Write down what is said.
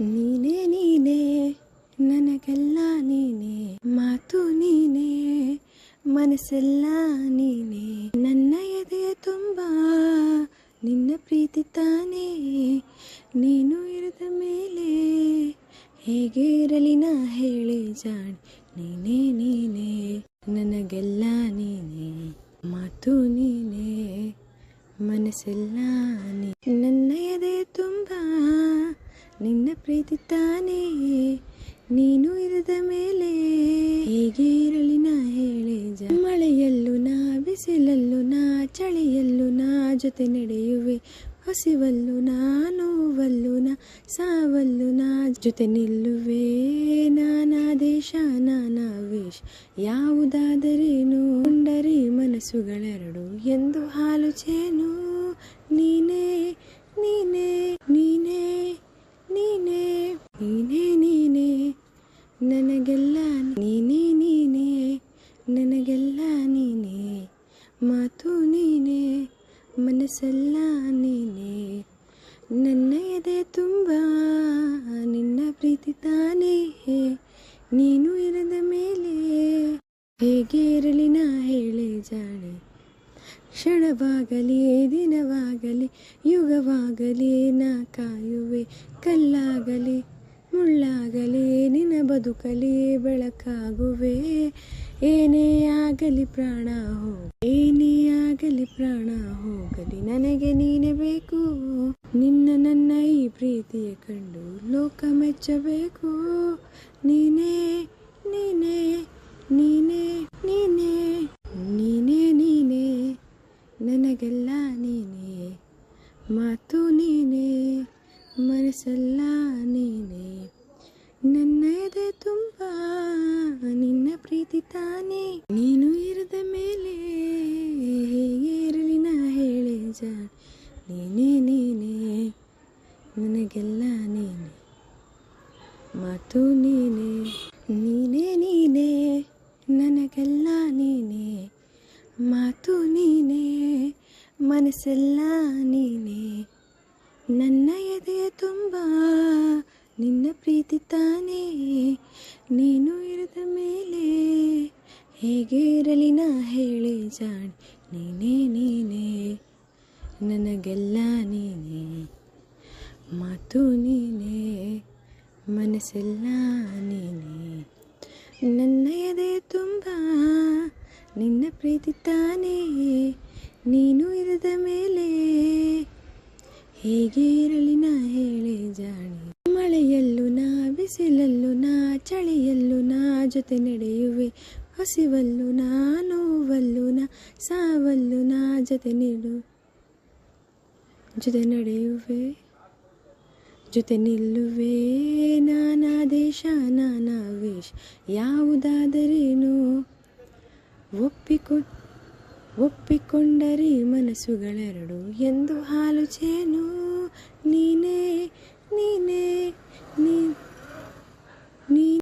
ನೀನೇ ನೀನೇ, ನನಗೆಲ್ಲ ನೀನೇ, ಮಾತು ನೀನೇ, ಮನಸ್ಸೆಲ್ಲ ನೀನೇ. ನನ್ನ ಎದೆಯ ತುಂಬ, ನಿನ್ನ ಪ್ರೀತಿ ತಾನೇ. ನೀನು ಇರದ ಮೇಲೆ, ಹೇಗೆ ಇರಲಿ ನಾ ಹೇಳಿ ಜಾಣಿ. ನೀನೇ ನೀನೇ, ನನಗೆಲ್ಲ ನೀನೇ, ಮಾತು ನೀನೇ, ಮನಸ್ಸೆಲ್ಲ ನೀ. ನನ್ನ ತುಂಬ ನಿನ್ನ ಪ್ರೀತಿ ತಾನೇ. ನೀನು ಇರದ ಮೇಲೆ ಹೇಗೆ ಇರಲಿ ನಾ ಹೇಳಿ. ಜ ಮಳೆಯಲ್ಲೂ ನಾ ಬಿಸಿಲಲ್ಲೂ ನಾ ಚಳಿಯಲ್ಲೂ ನಾ ಜೊತೆ ನಡೆಯುವೆ. ಹಸಿವಲ್ಲು ನಾ ನೋವಲ್ಲು ನಾ ಸಾವಲ್ಲು ನಾ ಜೊತೆ ನಿಲ್ಲುವೆ. ನಾನಾ ದೇಶ ನಾನಾ ವೇಷ. ಯಾವುದಾದರೇನು ಮನಸ್ಸುಗಳೆರಡು. ಎಂದು ಹಾಲು ನೀನೇ ನೀನೇ ನೀನೇ. ನನಗೆಲ್ಲ ನೀನೇ, ಮಾತು ನೀನೇ, ಮನಸ್ಸೆಲ್ಲ ನೀನೇ. ನನ್ನ ಎದೆ ತುಂಬ, ನಿನ್ನ ಪ್ರೀತಿ ತಾನೇ. ನೀನು ಇರದ ಮೇಲೆ ಹೇಗೆ ಇರಲಿ ನಾ ಹೇಳಿ ಜಾಣೆ. ಕ್ಷಣವಾಗಲಿ ದಿನವಾಗಲಿ, ಯುಗವಾಗಲಿ ನಾ ಕಾಯುವೆ. ಕಲ್ಲಾಗಲಿ ಮುಳ್ಳಾಗಲಿ ನಿನ್ನ ಬದುಕಲಿ ಬೆಳಕಾಗುವೆ. ಏನೇ ಆಗಲಿ ಪ್ರಾಣ ಹೋಗ ಏನೇ ಆಗಲಿ ಪ್ರಾಣ ಹೋಗಲಿ, ನನಗೆ ನೀನೆ ಬೇಕು. ನಿನ್ನ ನನ್ನ ಈ ಪ್ರೀತಿಯ ಕಂಡು ಲೋಕ ಮೆಚ್ಚಬೇಕು. ನೀನೇ ನೀನೇ ನೀನೇ ನೀನೇ ನೀನೇ ನೀನೇ, ನನಗೆಲ್ಲ ನೀನೇ. ಮಾತು ನೀನೇ, ಮನಸ್ಸೆಲ್ಲ ನೀನೇ. ನನ್ನ ತುಂಬಾ, ನಿನ್ನ ಪ್ರೀತಿ ತಾನೇ. ನೀನು ಇರದ ಮೇಲೆ ಹೇಗೆ ನಾ ಹೇಳಿ ಜಾ ನೀನೇ ನೀನೇ, ನನಗೆಲ್ಲ ನೀನೆ. ಮಾತು ನೀನೇ ನೀನೇ ನೀನೇ, ನನಗೆಲ್ಲ ನೀನೆ. ಮಾತು ನೀನೇ, ಮನಸ್ಸೆಲ್ಲ ನೀನೇ. ನನ್ನ ತಾನೇ ನೀನು ಇರದ ಮೇಲೆ ಹೇಗೆ ಇರಲಿ ನಾ ಹೇಳಿ ಜಾಣಿ. ನೀನೇ ನೀನೇ, ನನಗೆಲ್ಲ ನೀನೇ. ಮಾತು ನೀನೇ, ಮನಸ್ಸೆಲ್ಲ ನೀನೇ. ನನ್ನ ಎದೆ ತುಂಬ ನಿನ್ನ ಪ್ರೀತಿ ತಾನೇ. ನೀನು ಇರದ ಮೇಲೆ ಹೇಗೆ ಇರಲಿ ನಾ ಹೇಳಿ ಜಾಣಿ. ಮಳೆಯಲ್ಲೂ ನಾ ಬಿಸಿಲಲ್ಲೂ ನಾ, ಚಳಿಯಲ್ಲೂ ನಾ ಜೊತೆ ನಡೆಯುವೆ. ಹಸಿವಲ್ಲು ನಾ, ನೋವಲ್ಲು ನಾ, ಸಾವಲ್ಲು ನಾ ಜೊತೆ ನೀಡು, ಜೊತೆ ನಡೆಯುವೆ. ಜೊತೆ ನಿಲ್ಲುವೆ ನಾನಾ ದೇಶ, ನಾನಾ ವೇಷ. ಯಾವುದಾದರೇನು ಒಪ್ಪಿಕೊ ಒಪ್ಪಿಕೊಂಡರೆ ಮನಸ್ಸುಗಳೆರಡು. ಎಂದು ಹಾಲು ಚೇನು ನೀನೇ ನೀನೇ.